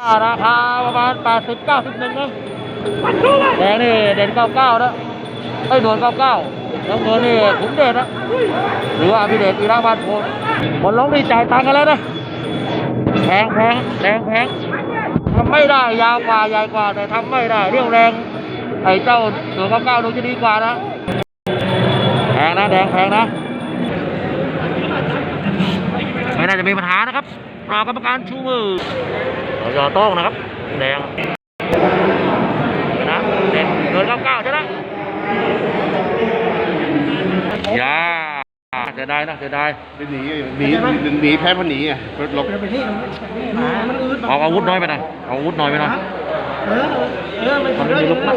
อ่าราคาประมาณแปดสิบเก้าสิบหนึ่งนะแดงนี่เด่นเก้าเก้านะไอ้ยนวลเก้าเก้าแล้วเงินนี่ขุนเดชนะหรือว่าพี่เดชอีราบ้านโพนคนร้องนี่จ่ายตังกันแล้วนะแพงแพงแดงแพงทำไม่ได้ยาวกว่าใหญ่กว่าแต่ทำไม่ได้เรี่ยวแรงไอ้เจ้าหนวลเก้าเก้าดูจะดีกว่านะแพงนะแดงแพงนะไม่น่าจะมีปัญหานะครับรอกรรมการชูมือ ยอโต้งนะครับ แดงนะเด่นเกินเก้าเก้าใช่ไหมยาเสียดายนะเสียดายหนีหนีหนีแพ้มันหนีไงรถลบออกอาวุธน้อยไปหน่อยเอาอาวุธน้อยไปหน่อยเออเออมันมันมีลุกนะ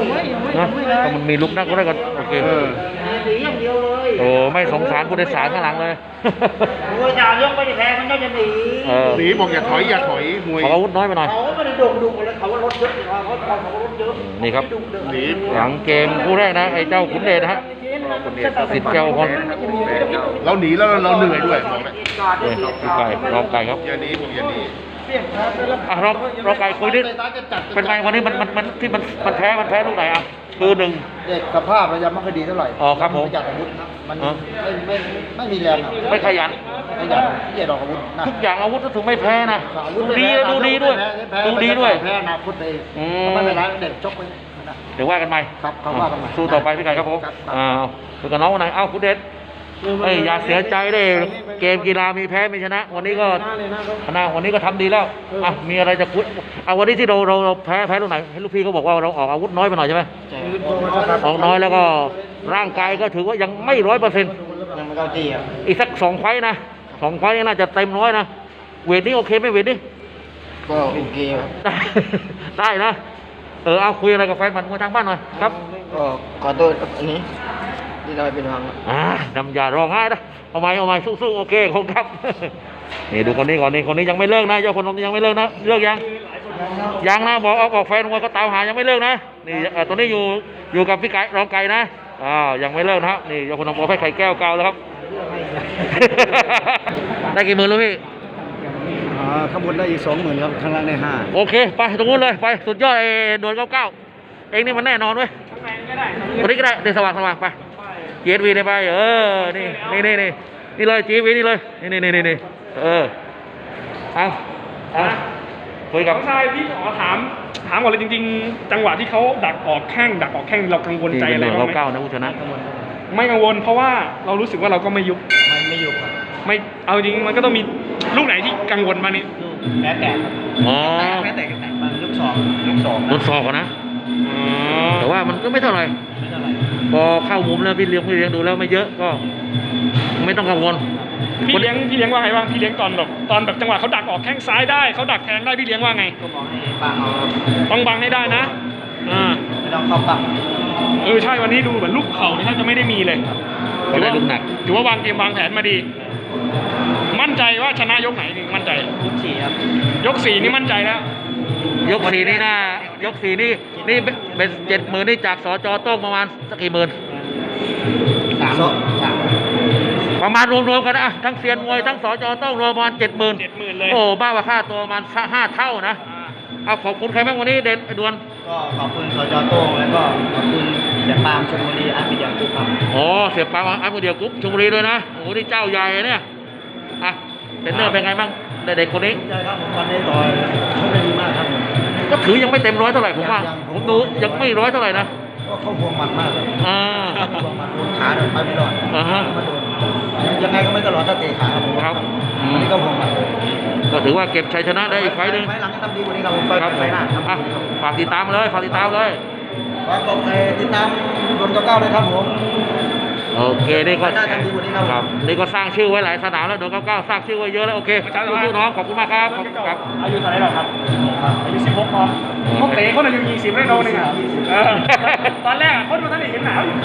นะถ้ามันมีลุกนะก็ได้ก็โอเค เออดีอย่างเดียวเลยโอ้ไม่สงสารผู้โดยสารข้างหลังเลยโอ้ยจ่ายกไม่ได้แพงมันก็จะหนีเออหนีบอกอย่าถอยอย่าถอยมวยออกอาวุธน้อยไปหน่อยเขาไม่ได้ดุดุเลยเขาว่ารถเยอะเขาเขาเขารถเยอะนี่ครับหนีหลังเกมคู่แรกนะไอ้เจ้าขุนเดชนะฮะสิทธิ์เจ้าคนเราหนีแล้วเราเหนื่อยด้วยบอกเลยเนี่ยพี่ไก่รองไก่ครับอย่าหนีบอกอย่าหนี อะรองรองไก่คุยนิดเป็นไงวันนี้มันมันมันที่มันมันแพ้มันแพ้ลูกไหนอะคือหนึ่งเด็กสภาพระยะไม่ค่อยดีเท่าไหร่อ๋อครับผมนจัดอาวุธนะมันอ๋อไม่ไม่ไม่มีแรงอะไม่ขยันไม่อยากที่จะดอกอาวุธนะทุกอย่างอาวุธก็ถึงไม่แพ้นะอาวุดูธดีไม่แพ้ดูดีด้วยแพ้ดูดีด้วยแพ้อนาคตเลยอืมไม่เป็นไรเด็กชกไปนะเดี๋ยวว่ากันใหม่ครับเขาว่ากันใหม่สู้ต่อไปพี่ไก่ครับผมครับอ้าวดูกับน้องวันไหนเอ้าคุณเดช เอ้ยอย่าเสียใจได้เกมกีฬามีแพ้มีชนะ วันนี้ก็ชนะวันนี้ก็ทำดีแล้วอะมีอะไรจะคุยเอาวันนี้ที่เราเราเราแพ้แพ้ตรงไหนให้ลูกพี่เขาบอกว่าเราออกอาวุธน้อยไปหน่อยใช่ไหมออกน้อยแล้วก็ร่างกายก็ถือว่ายังไม่ร้อยเปอร์เซ็นต์ยังไม่เข้าที่ครับอีกสักสองไฟต์นะสองไฟต์นี่น่าจะเต็มร้อยนะเวทนี้โอเคไหมเวทนี้ก็โอเคครับได้ได้นะเออเอาคุยอะไรกับแฟนมันมวยทางบ้านหน่อยครับก็ขอโทษครับอันนี้ ที่ทำให้เป็นพังครับอ่านำยาร้องไห้นะเอาไม้เอาไม้สู้ๆโอเคคงครับ นี่ดูคนนี้ก่อนนี่คนนี้ยังไม่เลิกนะเจ้าคนนี้ยังไม่เลิกนะเลิกยังยังนะบอกเอาบอกแฟนมวยก็ตามหายังไม่เลิกนะนี่เอ่อตัวนี้อยู่อยู่กับพี่ไก่รองไก่นะอ่าวยังไม่เลิกนะนี่เจ้าคนน้องบอกให้ไข่แก้วเกาแล้วครับได้กี่หมื่นแล้วพี่อ่าข้างบนได้อีกสองหมื่นครับข้างล่างได้ห้าโอเค ไปตรงนู้นเลยไปสุดยอดไอ้โดนเก้าเก้าเองนี่มันแน่นอนเว้ยตัวนี้ก็ได้เดี๋ยวสว่างสว่างไป เจสวีได้ไปเออนี่นี่นี่นี่นี่เลยจีวีนี่เลยนี่นี่นี่นี่เออเอาเอาคุยกับน้องชายพี่ขอถามถามก่อนเลยจริง ๆ จังหวะที่เขาดักออกแข้งดักออกแข้งเรากังวลใจอะไรโดนบ้าเก้างไหมเก้านะผู้ชนะไม่กังวลเพราะว่าเรารู้สึกว่าเราก็ไม่ยุบไม่ไม่อยู่ครับไม่เอาจริงมันก็ต้องมีลูกไหนที่กังวลมางนี่แพ้แตกครับอ๋อแพ้แตกแตกมันลูกสองลูกสองรถสอบก่อนนะแต่ว่ามันก็ไม่เท่าไหร่ไม่เท่าไหร่ พอเข้ามุมแล้วพี่เลี้ยงพี่เลี้ยงดูแล้วไม่เยอะก็ ไม่ต้องกังวลพี่เลี้ยงพี่เลี้ยงว่าไงบ้างพี่เลี้ยงตอนแบบตอนแบบจังหวะเขาดักออกแข้งซ้ายได้เขาดักแทงได้พี่เลี้ยงว่าไงก็มองให้ปางเอาครับต้องบังให้ได้นะอ่าไม่ต้องเข้าปังเออใช่วันนี้ดูเหมือนลูกเข่านี่แทบจะไม่ได้มีเลยก็ได้ลูกหนักถือว่าวางเกมวางแผนมาดี มั่นใจว่าชนะยกไหนถึงมั่นใจทุกสี่ครับยกสี่นี่มั่นใจแล้วยกสี่นี่นะยกสี่นี่นี่ เป็นเจ็ดหมื่นนี่จากสจโต้งประมาณสักกี่หมื่นสามสามประมาณรวมๆกันนะทั้งเซียนมวยทั้งสจโต้งรวมประมาณเจ็ดหมื่นเจ็ดหมื่นเลยโอ้บ้ากว่าค่าตัวประมาณห้าเท่านะอ่าเอาขอบคุณใครบ้างวันนี้เด่นไอ้ดวนก็ขอบคุณสจโต้งแล้วก็ขอบคุณเสียปามชลบุรีอาร์ตวิทยาคุกครับอ๋อเสียปาอันมือเดียวกุ๊บชลบุรีด้วยนะโอ้โหนี่เจ้าใหญ่เนี่ยอะเทรนเนอร์เป็นไงบ้างเด็กๆคนนี้ใช่ครับผมวันนี้ต่อยเขาได้ดีมากครับผม ก็ถือยังไม่เต็มร้อยเท่าไหร่ผมว่ายังยังผมดูยังไม่ร้อยเท่าไหร่นะก็เขาห่วงหมัดมากเลยอ่าห่วงหมัดโดนขาโดนไปไม่รอดอ่าฮะมาโดนยังไงก็ไม่ตลอดถ้าเตะขาครับผมครับอืมวันนี้ก็ห่วงหมัดก็ถือว่าเก็บชัยชนะได้อีกไฟล์หนึ่งไฟล์หลังก็ทำดีกว่านี้ครับผมไฟล์ครับไฟล์หน้าครับอะฝากติดตามเลยฝากติดตามเลยฝากกดติดตามโดนเก้าๆเลยครับผม โอเคนี่ก็ไฟล์หน้าทำดีกว่านี้ครับครับนี่ก็สร้างชื่อไว้หลายสนามแล้วโดนเก้าเก้าสร้างชื่อไว้เยอะแล้วโอเคสู้ๆน้องขอบคุณมากครับขอบคุณครับอายุเท่าไหร่หรอครับอายุสิบหกพอเขาเตะเขาอายุยี่สิบได้โดนหนึ่งอะเออตอนแรกอะเขาดูท่านเอกเห็นหนาวอยู่